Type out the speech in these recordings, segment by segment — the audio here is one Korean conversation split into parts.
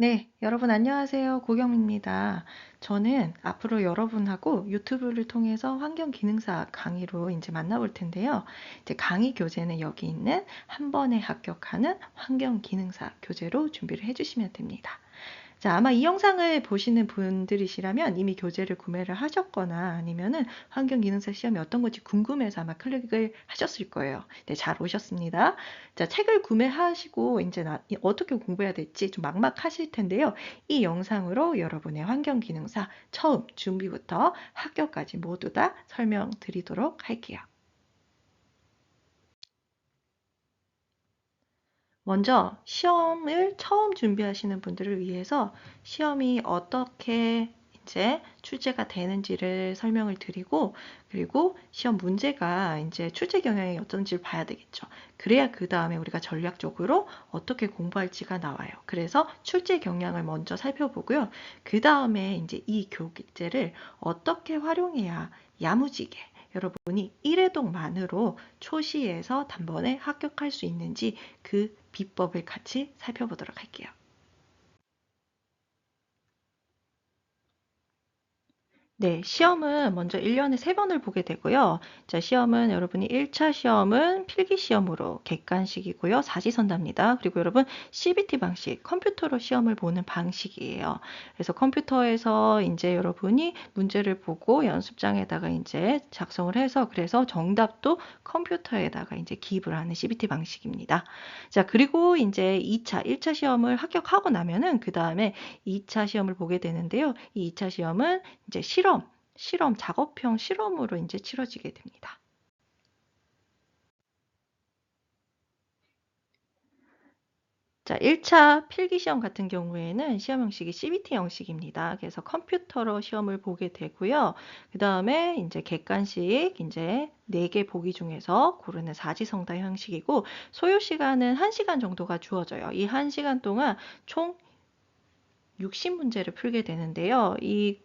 네, 여러분 안녕하세요. 고경입니다. 저는 앞으로 여러분하고 유튜브를 통해서 환경기능사 강의로 이제 만나볼 텐데요. 이제 강의 교재는 여기 있는 한 번에 합격하는 환경기능사 교재로 준비를 해주시면 됩니다. 자, 아마 이 영상을 보시는 분들이시라면 이미 교재를 구매를 하셨거나 아니면은 환경기능사 시험이 어떤 건지 궁금해서 아마 클릭을 하셨을 거예요. 네, 잘 오셨습니다. 자, 책을 구매하시고 이제 나, 어떻게 공부해야 될지 좀 막막하실 텐데요. 이 영상으로 여러분의 환경기능사 처음 준비부터 합격까지 모두 다 설명드리도록 할게요. 먼저 시험을 처음 준비하시는 분들을 위해서 시험이 어떻게 이제 출제가 되는지를 설명을 드리고 그리고 시험 문제가 이제 출제 경향이 어떤지를 봐야 되겠죠. 그래야 그 다음에 우리가 전략적으로 어떻게 공부할지가 나와요. 그래서 출제 경향을 먼저 살펴보고요. 그 다음에 이제 이 교재를 어떻게 활용해야 야무지게 여러분이 1회독만으로 초시에서 단번에 합격할 수 있는지 그 비법을 같이 살펴보도록 할게요. 네, 시험은 먼저 1년에 3번을 보게 되고요. 자, 시험은 여러분이 1차 시험은 필기 시험으로 객관식이고요. 사지선답니다. 그리고 여러분 CBT 방식, 컴퓨터로 시험을 보는 방식이에요. 그래서 컴퓨터에서 이제 여러분이 문제를 보고 연습장에다가 이제 작성을 해서 그래서 정답도 컴퓨터에다가 이제 기입을 하는 CBT 방식입니다. 자, 그리고 이제 2차, 1차 시험을 합격하고 나면은 그 다음에 2차 시험을 보게 되는데요. 이 2차 시험은 이제 실험 실험, 작업형 실험으로 이제 치러지게 됩니다. 자, 1차 필기 시험 같은 경우에는 시험 형식이 CBT 형식입니다. 그래서 컴퓨터로 시험을 보게 되고요. 그 다음에 이제 객관식 이제 4개 보기 중에서 고르는 사지성답 형식이고 소요 시간은 1시간 정도가 주어져요. 이 1시간 동안 총 60문제를 풀게 되는데요. 이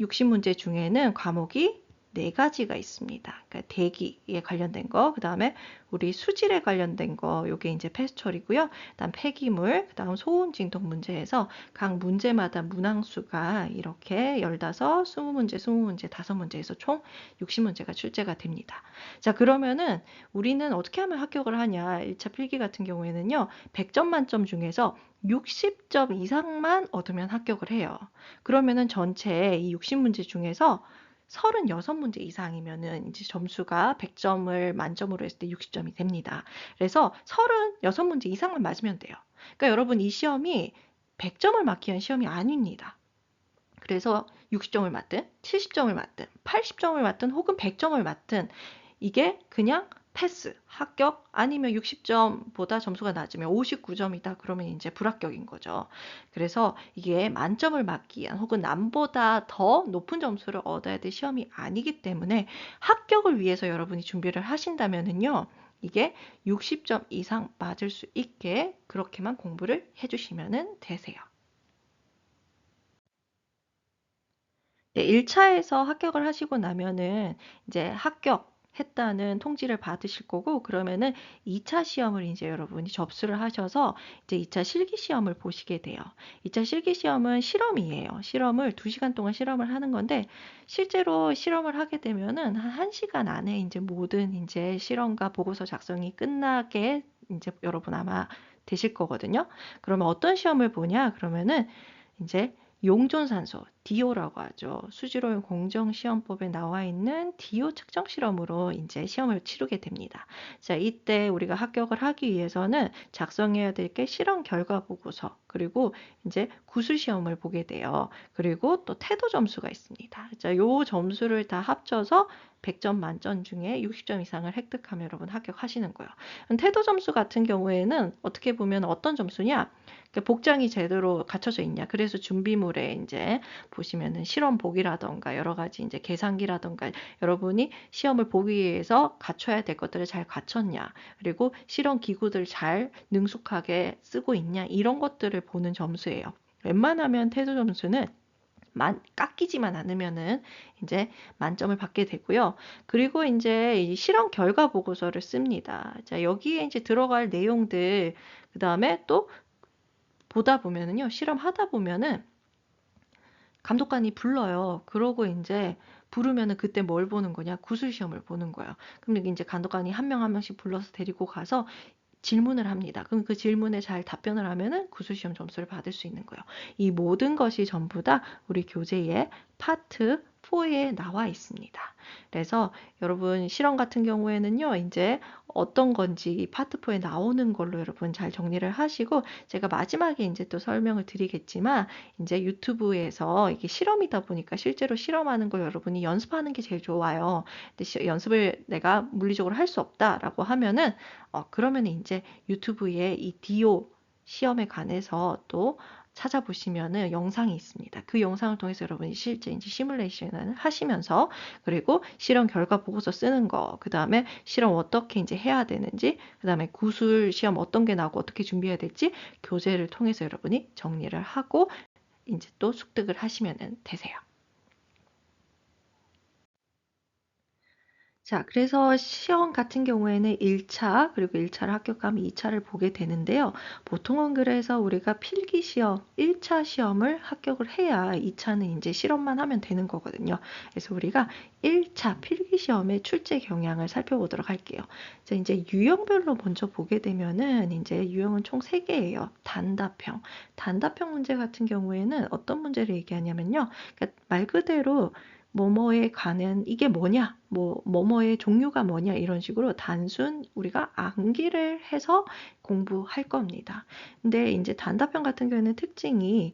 60문제 중에는 과목이 네 가지가 있습니다. 그러니까 대기에 관련된 거, 그 다음에 우리 수질에 관련된 거, 요게 이제 패스처리고요. 그다음 폐기물, 그다음 소음 진동 문제에서 각 문제마다 문항수가 이렇게 15, 20문제, 20문제, 5문제에서 총 60문제가 출제가 됩니다. 자, 그러면은 우리는 어떻게 하면 합격을 하냐? 1차 필기 같은 경우에는요. 100점 만점 중에서 60점 이상만 얻으면 합격을 해요. 그러면은 전체 이 60문제 중에서 36문제 이상이면은 이제 점수가 100점을 만점으로 했을 때 60점이 됩니다. 그래서 36문제 이상만 맞으면 돼요. 그러니까 여러분 이 시험이 100점을 맞기 위한 시험이 아닙니다. 그래서 60점을 맞든 70점을 맞든 80점을 맞든 혹은 100점을 맞든 이게 그냥 패스, 합격 아니면 60점보다 점수가 낮으면 59점이다 그러면 이제 불합격인 거죠. 그래서 이게 만점을 맞기 위한 혹은 남보다 더 높은 점수를 얻어야 될 시험이 아니기 때문에 합격을 위해서 여러분이 준비를 하신다면은요. 이게 60점 이상 맞을 수 있게 그렇게만 공부를 해주시면 되세요. 네, 1차에서 합격을 하시고 나면은 이제 합격 했다는 통지를 받으실 거고 그러면은 2차 시험을 이제 여러분이 접수를 하셔서 이제 2차 실기 시험을 보시게 돼요. 2차 실기 시험은 실험이에요. 실험을 2시간 동안 실험을 하는 건데 실제로 실험을 하게 되면은 한 1시간 안에 이제 모든 이제 실험과 보고서 작성이 끝나게 이제 여러분 아마 되실 거거든요. 그러면 어떤 시험을 보냐? 그러면은 이제 용존산소, DO라고 하죠. 수질오염 공정 시험법에 나와 있는 DO 측정 실험으로 이제 시험을 치르게 됩니다. 자, 이때 우리가 합격을 하기 위해서는 작성해야 될 게 실험 결과 보고서, 그리고 이제 구술 시험을 보게 돼요. 그리고 또 태도 점수가 있습니다. 자, 요 점수를 다 합쳐서 100점 만점 중에 60점 이상을 획득하면 여러분 합격하시는 거예요. 태도 점수 같은 경우에는 어떻게 보면 어떤 점수냐? 그러니까 복장이 제대로 갖춰져 있냐. 그래서 준비물에 이제 보시면은 실험복이라던가 여러 가지 이제 계산기라던가 여러분이 시험을 보기 위해서 갖춰야 될 것들을 잘 갖췄냐. 그리고 실험 기구들 잘 능숙하게 쓰고 있냐. 이런 것들을 보는 점수예요. 웬만하면 태도 점수는 만, 깎이지만 않으면은 이제 만점을 받게 되고요. 그리고 이제 이 실험 결과 보고서를 씁니다. 자, 여기에 이제 들어갈 내용들, 그 다음에 또 보다 보면은요, 실험하다 보면은 감독관이 불러요. 그러고 이제 부르면은 그때 뭘 보는 거냐? 구술 시험을 보는 거예요. 그럼 이제 감독관이 한 명 한 명씩 불러서 데리고 가서 질문을 합니다. 그럼 그 질문에 잘 답변을 하면은 구술 시험 점수를 받을 수 있는 거예요. 이 모든 것이 전부 다 우리 교재의 파트 4에 나와 있습니다. 그래서 여러분 실험 같은 경우에는요, 이제 어떤 건지 파트 4에 나오는 걸로 여러분 잘 정리를 하시고 제가 마지막에 이제 또 설명을 드리겠지만 이제 유튜브에서 이게 실험이다 보니까 실제로 실험하는 거 여러분이 연습하는 게 제일 좋아요. 근데 시, 연습을 내가 물리적으로 할 수 없다라고 하면은 어, 그러면 이제 유튜브에 이 디오 시험에 관해서 또 찾아보시면은 영상이 있습니다. 그 영상을 통해서 여러분이 실제 이제 시뮬레이션을 하시면서 그리고 실험 결과 보고서 쓰는 거, 그 다음에 실험 어떻게 이제 해야 되는지, 그 다음에 구술 시험 어떤 게 나오고 어떻게 준비해야 될지 교재를 통해서 여러분이 정리를 하고 이제 또 습득을 하시면 되세요. 자, 그래서 시험 같은 경우에는 1차, 그리고 1차를 합격하면 2차를 보게 되는데요. 보통은 그래서 우리가 필기 시험, 1차 시험을 합격을 해야 2차는 이제 실험만 하면 되는 거거든요. 그래서 우리가 1차 필기 시험의 출제 경향을 살펴보도록 할게요. 자, 이제 유형별로 먼저 보게 되면은 이제 유형은 총 3개예요. 단답형. 단답형 문제 같은 경우에는 어떤 문제를 얘기하냐면요. 그러니까 말 그대로 뭐뭐에 관한 이게 뭐냐, 뭐 뭐뭐의 종류가 뭐냐 이런 식으로 단순 우리가 암기를 해서 공부할 겁니다. 근데 이제 단답형 같은 경우에는 특징이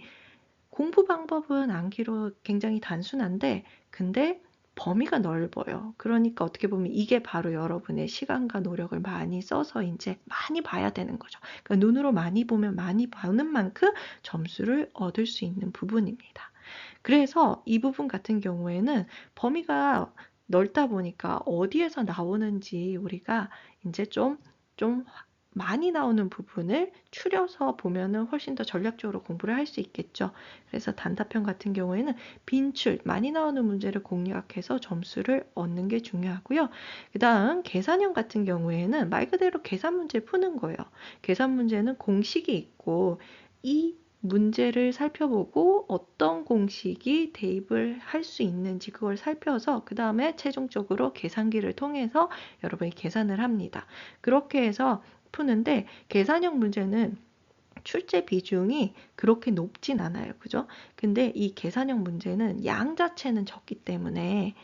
공부 방법은 암기로 굉장히 단순한데 근데 범위가 넓어요. 그러니까 어떻게 보면 이게 바로 여러분의 시간과 노력을 많이 써서 이제 많이 봐야 되는 거죠. 그러니까 눈으로 많이 보면 많이 보는 만큼 점수를 얻을 수 있는 부분입니다. 그래서 이 부분 같은 경우에는 범위가 넓다 보니까 어디에서 나오는지 우리가 이제 좀, 좀 많이 나오는 부분을 추려서 보면은 훨씬 더 전략적으로 공부를 할 수 있겠죠. 그래서 단답형 같은 경우에는 빈출, 많이 나오는 문제를 공략해서 점수를 얻는 게 중요하고요. 그 다음 계산형 같은 경우에는 말 그대로 계산 문제 푸는 거예요. 계산 문제는 공식이 있고 이 문제를 살펴보고 어떤 공식이 대입을 할 수 있는지 그걸 살펴서 그 다음에 최종적으로 계산기를 통해서 여러분이 계산을 합니다. 그렇게 해서 푸는데 계산형 문제는 출제 비중이 그렇게 높진 않아요. 그죠? 근데 이 계산형 문제는 양 자체는 적기 때문에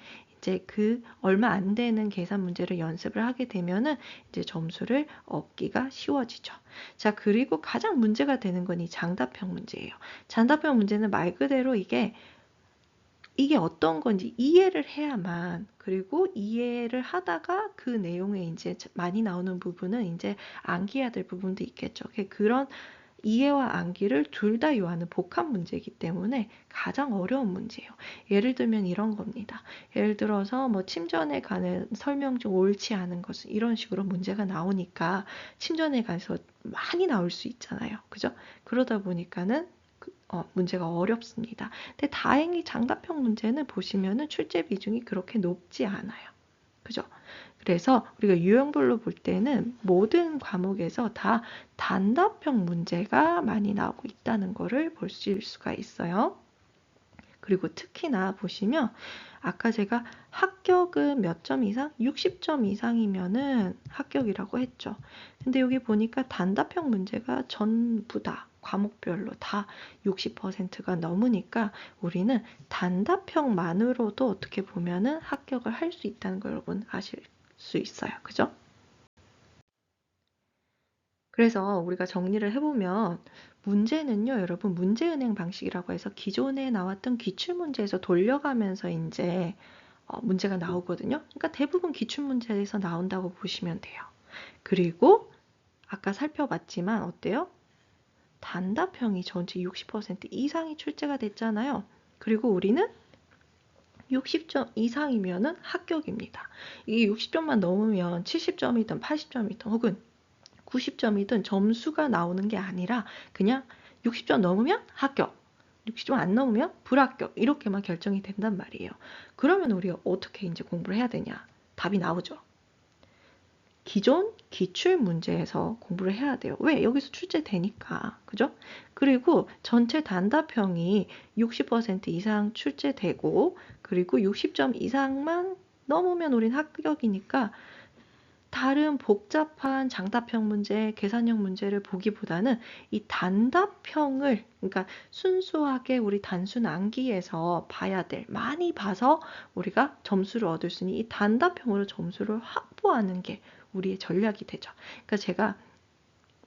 이제 그 얼마 안 되는 계산 문제를 연습을 하게 되면은 이제 점수를 얻기가 쉬워지죠. 자, 그리고 가장 문제가 되는 건 이 장답형 문제예요. 장답형 문제는 말 그대로 이게 이게 어떤 건지 이해를 해야만 그리고 이해를 하다가 그 내용에 이제 많이 나오는 부분은 이제 암기해야 될 부분도 있겠죠. 그런 이해와 암기를 둘 다 요하는 복합 문제이기 때문에 가장 어려운 문제예요. 예를 들면 이런 겁니다. 예를 들어서 뭐 침전에 관한 설명 중 옳지 않은 것은 이런 식으로 문제가 나오니까 침전에 관해서 많이 나올 수 있잖아요. 그죠? 그러다 보니까는 그, 어, 문제가 어렵습니다. 근데 다행히 장답형 문제는 보시면은 출제 비중이 그렇게 높지 않아요. 그죠? 그래서 우리가 유형별로 볼 때는 모든 과목에서 다 단답형 문제가 많이 나오고 있다는 것을 볼 수가 있어요. 그리고 특히나 보시면 아까 제가 합격은 몇 점 이상? 60점 이상이면은 합격이라고 했죠. 근데 여기 보니까 단답형 문제가 전부 다 과목별로 다 60%가 넘으니까 우리는 단답형만으로도 어떻게 보면은 합격을 할 수 있다는 걸 여러분 아실 수 있어요. 그죠? 그래서 우리가 정리를 해보면 문제는요, 여러분 문제은행 방식이라고 해서 기존에 나왔던 기출문제에서 돌려가면서 이제 어, 문제가 나오거든요. 그러니까 대부분 기출문제에서 나온다고 보시면 돼요. 그리고 아까 살펴봤지만 어때요? 단답형이 전체 60% 이상이 출제가 됐잖아요. 그리고 우리는 60점 이상이면 합격입니다. 이게 60점만 넘으면 70점이든 80점이든 혹은 90점이든 점수가 나오는 게 아니라 그냥 60점 넘으면 합격, 60점 안 넘으면 불합격 이렇게만 결정이 된단 말이에요. 그러면 우리가 어떻게 이제 공부를 해야 되냐? 답이 나오죠. 기존 기출 문제에서 공부를 해야 돼요. 왜? 여기서 출제되니까. 그죠? 그리고 전체 단답형이 60% 이상 출제되고 그리고 60점 이상만 넘으면 우린 합격이니까 다른 복잡한 장답형 문제, 계산형 문제를 보기보다는 이 단답형을 그러니까 순수하게 우리 단순 암기에서 봐야 될 많이 봐서 우리가 점수를 얻을 수 있는 이 단답형으로 점수를 확보하는 게 우리의 전략이 되죠. 그러니까 제가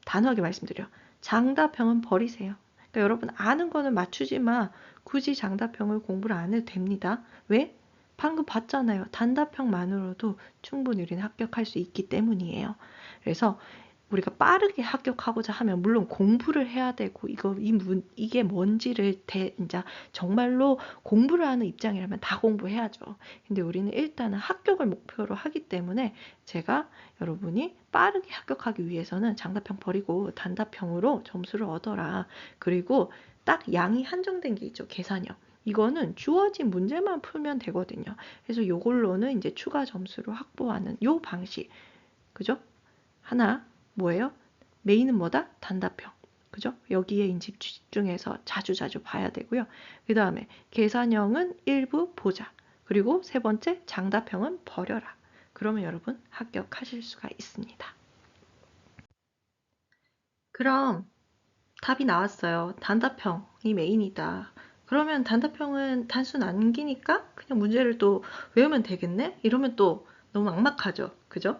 단호하게 말씀드려. 장답형은 버리세요. 그러니까 여러분 아는 거는 맞추지만 굳이 장답형을 공부를 안 해도 됩니다. 왜? 방금 봤잖아요. 단답형만으로도 충분히 우리는 합격할 수 있기 때문이에요. 그래서 우리가 빠르게 합격하고자 하면 물론 공부를 해야 되고 이거 이 문, 이게 뭔지를 대, 이제 정말로 공부를 하는 입장이라면 다 공부해야죠. 근데 우리는 일단은 합격을 목표로 하기 때문에 제가 여러분이 빠르게 합격하기 위해서는 장답형 버리고 단답형으로 점수를 얻어라. 그리고 딱 양이 한정된 게 있죠. 계산형. 이거는 주어진 문제만 풀면 되거든요. 그래서 이걸로는 이제 추가 점수를 확보하는 요 방식. 그죠? 하나 뭐예요? 메인은 뭐다? 단답형. 그죠? 여기에 이제 집중해서 자주 자주 봐야 되고요. 그 다음에 계산형은 일부 보자. 그리고 세 번째 장답형은 버려라. 그러면 여러분 합격하실 수가 있습니다. 그럼 답이 나왔어요. 단답형이 메인이다. 그러면 단답형은 단순 암기니까 그냥 문제를 또 외우면 되겠네? 이러면 또 너무 막막하죠. 그죠?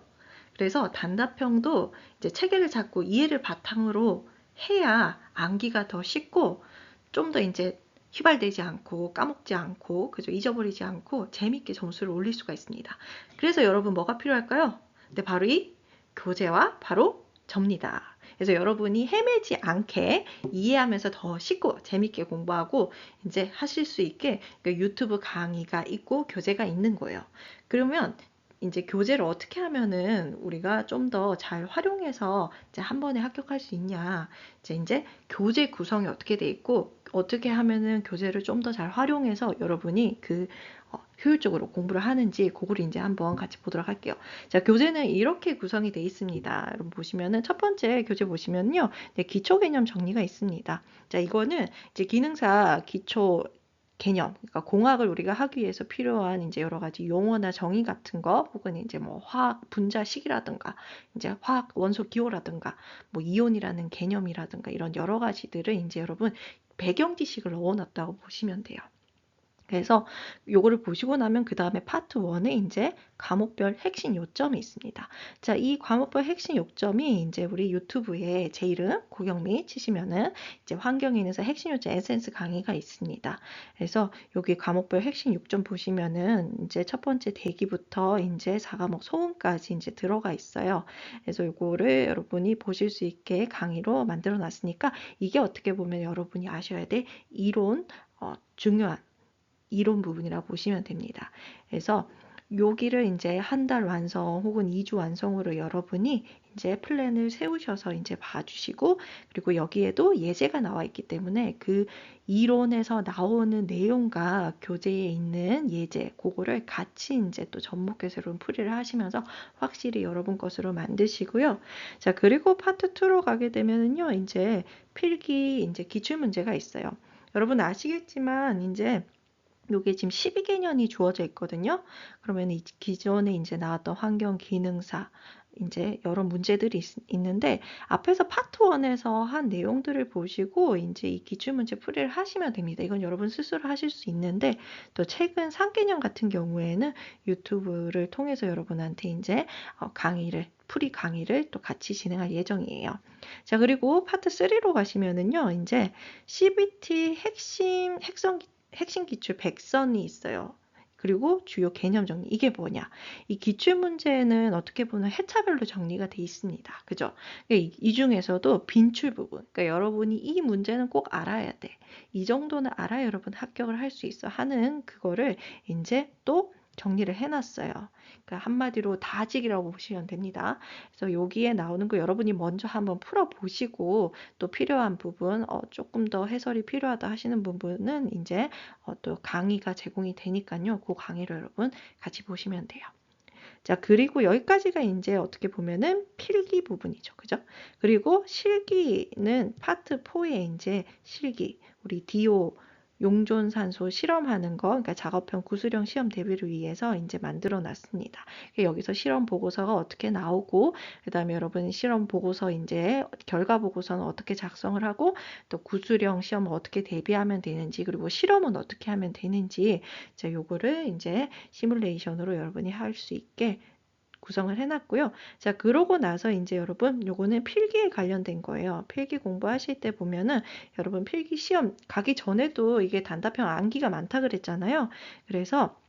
그래서 단답형도 이제 체계를 잡고 이해를 바탕으로 해야 암기가 더 쉽고 좀 더 이제 휘발되지 않고 까먹지 않고 그죠 잊어버리지 않고 재밌게 점수를 올릴 수가 있습니다. 그래서 여러분 뭐가 필요할까요? 네, 바로 이 교재와 바로 접니다. 그래서 여러분이 헤매지 않게 이해하면서 더 쉽고 재밌게 공부하고 이제 하실 수 있게 그 유튜브 강의가 있고 교재가 있는 거예요. 그러면 이제 교재를 어떻게 하면은 우리가 좀 더 잘 활용해서 이제 한 번에 합격할 수 있냐. 이제 이제 교재 구성이 어떻게 돼 있고 어떻게 하면은 교재를 좀 더 잘 활용해서 여러분이 그 어, 효율적으로 공부를 하는지 그거를 이제 한번 같이 보도록 할게요. 자, 교재는 이렇게 구성이 되어 있습니다. 여러분 보시면은 첫 번째 교재 보시면요. 네, 기초 개념 정리가 있습니다. 자, 이거는 이제 기능사 기초 개념, 그러니까 공학을 우리가 하기 위해서 필요한 이제 여러 가지 용어나 정의 같은 거, 혹은 이제 뭐 화학 분자식이라든가, 이제 화학 원소 기호라든가, 뭐 이온이라는 개념이라든가 이런 여러 가지들을 이제 여러분 배경 지식을 넣어놨다고 보시면 돼요. 그래서 요거를 보시고 나면 그 다음에 파트 1에 이제 과목별 핵심 요점이 있습니다. 자, 이 과목별 핵심 요점이 이제 우리 유튜브에 제 이름 고경미 치시면은 이제 환경인에서 핵심 요점 에센스 강의가 있습니다. 그래서 여기 과목별 핵심 요점 보시면은 이제 첫 번째 대기부터 이제 4과목 소음까지 이제 들어가 있어요. 그래서 요거를 여러분이 보실 수 있게 강의로 만들어 놨으니까 이게 어떻게 보면 여러분이 아셔야 될 이론 어, 중요한 이론 부분이라고 보시면 됩니다. 그래서 여기를 이제 한 달 완성 혹은 2주 완성으로 여러분이 이제 플랜을 세우셔서 이제 봐주시고 그리고 여기에도 예제가 나와 있기 때문에 그 이론에서 나오는 내용과 교재에 있는 예제 그거를 같이 이제 또 접목해서 여러분 풀이를 하시면서 확실히 여러분 것으로 만드시고요. 자 그리고 파트 2로 가게 되면은요 이제 필기 이제 기출 문제가 있어요. 여러분 아시겠지만 이제 요게 지금 12개년이 주어져 있거든요. 그러면 이 기존에 이제 나왔던 환경 기능사 이제 여러 문제들이 있, 는데 앞에서 파트 1에서 한 내용들을 보시고 이제 이 기출 문제 풀이를 하시면 됩니다. 이건 여러분 스스로 하실 수 있는데 또 최근 3개년 같은 경우에는 유튜브를 통해서 여러분한테 이제 어, 강의를 풀이 강의를 또 같이 진행할 예정이에요. 자, 그리고 파트 3로 가시면은요. 이제 CBT 핵심 핵성 핵심 기출 100선이 있어요. 그리고 주요 개념 정리. 이게 뭐냐? 이 기출 문제는 어떻게 보면 해차별로 정리가 돼 있습니다. 그죠? 그러니까 이 중에서도 빈출 부분. 그러니까 여러분이 이 문제는 꼭 알아야 돼. 이 정도는 알아야 여러분 합격을 할 수 있어 하는 그거를 이제 또 정리를 해놨어요. 그러니까 한마디로 다직이라고 보시면 됩니다. 그래서 여기에 나오는 거 여러분이 먼저 한번 풀어보시고 또 필요한 부분 어, 조금 더 해설이 필요하다 하시는 부분은 이제 어, 또 강의가 제공이 되니까요. 그 강의를 여러분 같이 보시면 돼요. 자, 그리고 여기까지가 이제 어떻게 보면은 필기 부분이죠. 그죠? 그리고 실기는 파트 4에 이제 실기, 우리 DO 용존산소 실험하는 거, 그러니까 작업형 구수령 시험 대비를 위해서 이제 만들어 놨습니다. 여기서 실험 보고서가 어떻게 나오고, 그 다음에 여러분 실험 보고서 이제 결과 보고서는 어떻게 작성을 하고, 또 구수령 시험을 어떻게 대비하면 되는지, 그리고 실험은 어떻게 하면 되는지, 자, 요거를 이제 시뮬레이션으로 여러분이 할 수 있게 구성을 해놨고요. 자, 그러고 나서 이제 여러분 요거는 필기에 관련된 거예요. 필기 공부하실 때 보면은 여러분 필기 시험 가기 전에도 이게 단답형 암기가 많다 그랬잖아요. 그래서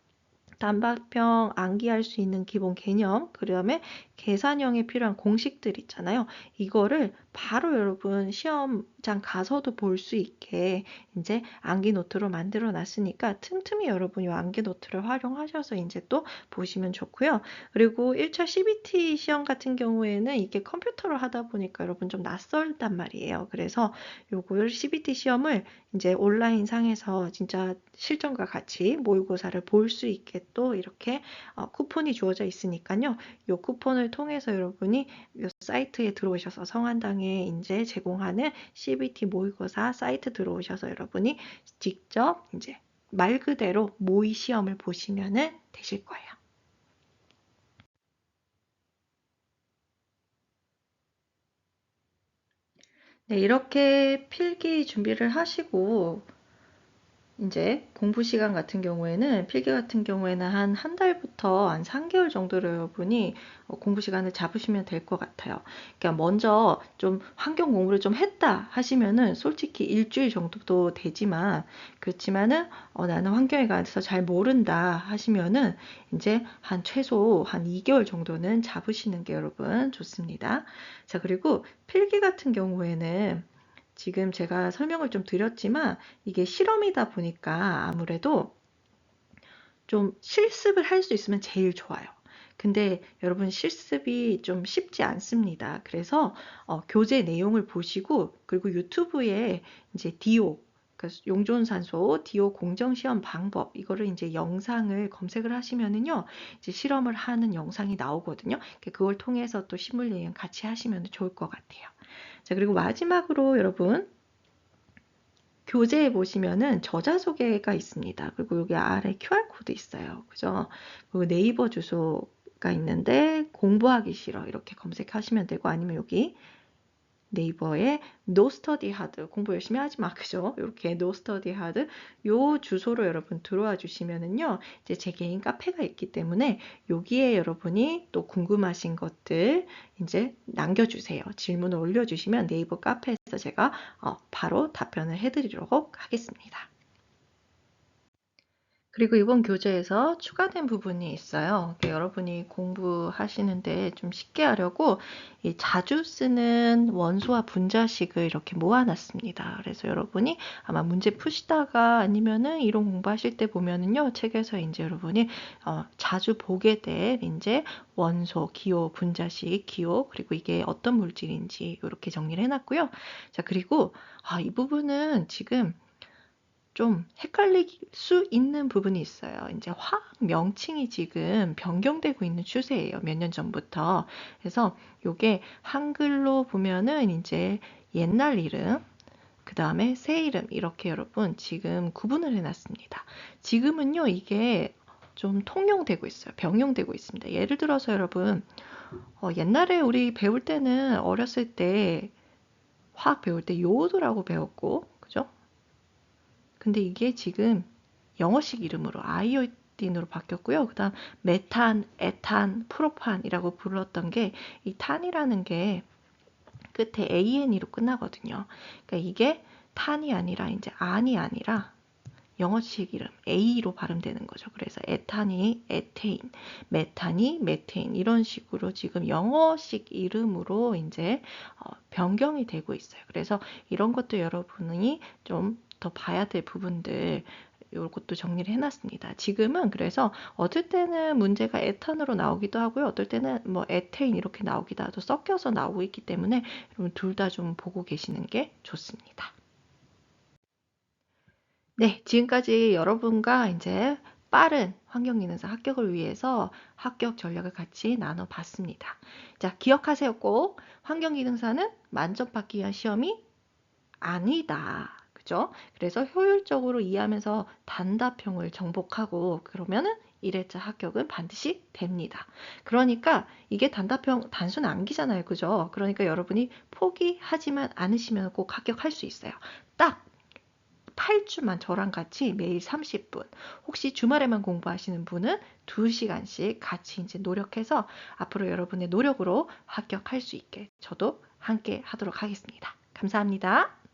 단답형 암기할 수 있는 기본 개념, 그 다음에 계산형에 필요한 공식들 있잖아요. 이거를 바로 여러분 시험장 가서도 볼 수 있게 이제 암기 노트로 만들어 놨으니까 틈틈이 여러분 이 암기 노트를 활용하셔서 이제 또 보시면 좋고요. 그리고 1차 CBT 시험 같은 경우에는 이게 컴퓨터로 하다 보니까 여러분 좀 낯설단 말이에요. 그래서 요걸 CBT 시험을 이제 온라인 상에서 진짜 실전과 같이 모의고사를 볼 수 있게 또 이렇게 어, 쿠폰이 주어져 있으니까요. 요 쿠폰을 통해서 여러분이 요 사이트에 들어오셔서 성한당에 이제 제공하는 CBT 모의고사 사이트 들어오셔서 여러분이 직접 이제 말 그대로 모의 시험을 보시면은 되실 거예요. 네, 이렇게 필기 준비를 하시고 이제 공부 시간 같은 경우에는 필기 같은 경우에는 한 한 달부터 한 3개월 정도로 여러분이 어, 공부 시간을 잡으시면 될 것 같아요. 그러니까 먼저 좀 환경 공부를 좀 했다 하시면은 솔직히 일주일 정도도 되지만 그렇지만은 어, 나는 환경에 관해서 잘 모른다 하시면은 이제 한 최소 한 2개월 정도는 잡으시는 게 여러분 좋습니다. 자, 그리고 필기 같은 경우에는 지금 제가 설명을 좀 드렸지만 이게 실험이다 보니까 아무래도 좀 실습을 할 수 있으면 제일 좋아요. 근데 여러분 실습이 좀 쉽지 않습니다. 그래서 어, 교재 내용을 보시고 그리고 유튜브에 이제 디오 그러니까 용존산소 디오 공정시험 방법 이거를 이제 영상을 검색을 하시면은요 이제 실험을 하는 영상이 나오거든요. 그걸 통해서 또 시뮬레이션 같이 하시면 좋을 것 같아요. 자, 그리고 마지막으로 여러분 교재에 보시면은 저자 소개가 있습니다. 그리고 여기 아래 QR코드 있어요. 그죠? 그리고 네이버 주소가 있는데 공부하기 싫어 이렇게 검색하시면 되고 아니면 여기 네이버에 no study hard 공부 열심히 하지 마 그죠? 이렇게 no study hard 요 주소로 여러분 들어와 주시면은요 이제 제 개인 카페가 있기 때문에 여기에 여러분이 또 궁금하신 것들 이제 남겨주세요. 질문을 올려주시면 네이버 카페에서 제가 어, 바로 답변을 해드리도록 하겠습니다. 그리고 이번 교재에서 추가된 부분이 있어요. 여러분이 공부하시는데 좀 쉽게 하려고 자주 쓰는 원소와 분자식을 이렇게 모아놨습니다. 그래서 여러분이 아마 문제 푸시다가 아니면은 이론 공부하실 때 보면은요, 책에서 이제 여러분이 어, 자주 보게 될 이제 원소, 기호, 분자식, 기호, 그리고 이게 어떤 물질인지 이렇게 정리를 해놨고요. 자, 그리고 아, 이 부분은 지금 좀 헷갈릴 수 있는 부분이 있어요. 이제 화학 명칭이 지금 변경되고 있는 추세예요. 몇 년 전부터. 그래서 이게 한글로 보면은 이제 옛날 이름, 그 다음에 새 이름 이렇게 여러분 지금 구분을 해놨습니다. 지금은요 이게 좀 통용되고 있어요. 병용되고 있습니다. 예를 들어서 여러분 어, 옛날에 우리 배울 때는 어렸을 때 화학 배울 때 요오드라고 배웠고 근데 이게 지금 영어식 이름으로 아이오딘으로 바뀌었고요. 그 다음 메탄, 에탄, 프로판이라고 불렀던 게 이 탄이라는 게 끝에 AN으로 끝나거든요. 그러니까 이게 탄이 아니라 이제 안이 아니라 영어식 이름 A로 발음되는 거죠. 그래서 에탄이 에테인, 메탄이 메테인 이런 식으로 지금 영어식 이름으로 이제 어, 변경이 되고 있어요. 그래서 이런 것도 여러분이 좀 더 봐야 될 부분들 요것도 정리를 해놨습니다. 지금은 그래서 어떨 때는 문제가 에탄으로 나오기도 하고요. 어떨 때는 뭐 에테인 이렇게 나오기도 하고 섞여서 나오고 있기 때문에 여러분 둘 다 좀 보고 계시는 게 좋습니다. 네, 지금까지 여러분과 이제 빠른 환경기능사 합격을 위해서 합격 전략을 같이 나눠봤습니다. 자, 기억하세요 꼭. 환경기능사는 만점 받기 위한 시험이 아니다. 그죠? 그래서 효율적으로 이해하면서 단답형을 정복하고 그러면은 1회차 합격은 반드시 됩니다. 그러니까 이게 단답형 단순 암기잖아요. 그죠? 그러니까 여러분이 포기하지만 않으시면 꼭 합격할 수 있어요. 딱 8주만 저랑 같이 매일 30분. 혹시 주말에만 공부하시는 분은 2시간씩 같이 이제 노력해서 앞으로 여러분의 노력으로 합격할 수 있게 저도 함께 하도록 하겠습니다. 감사합니다.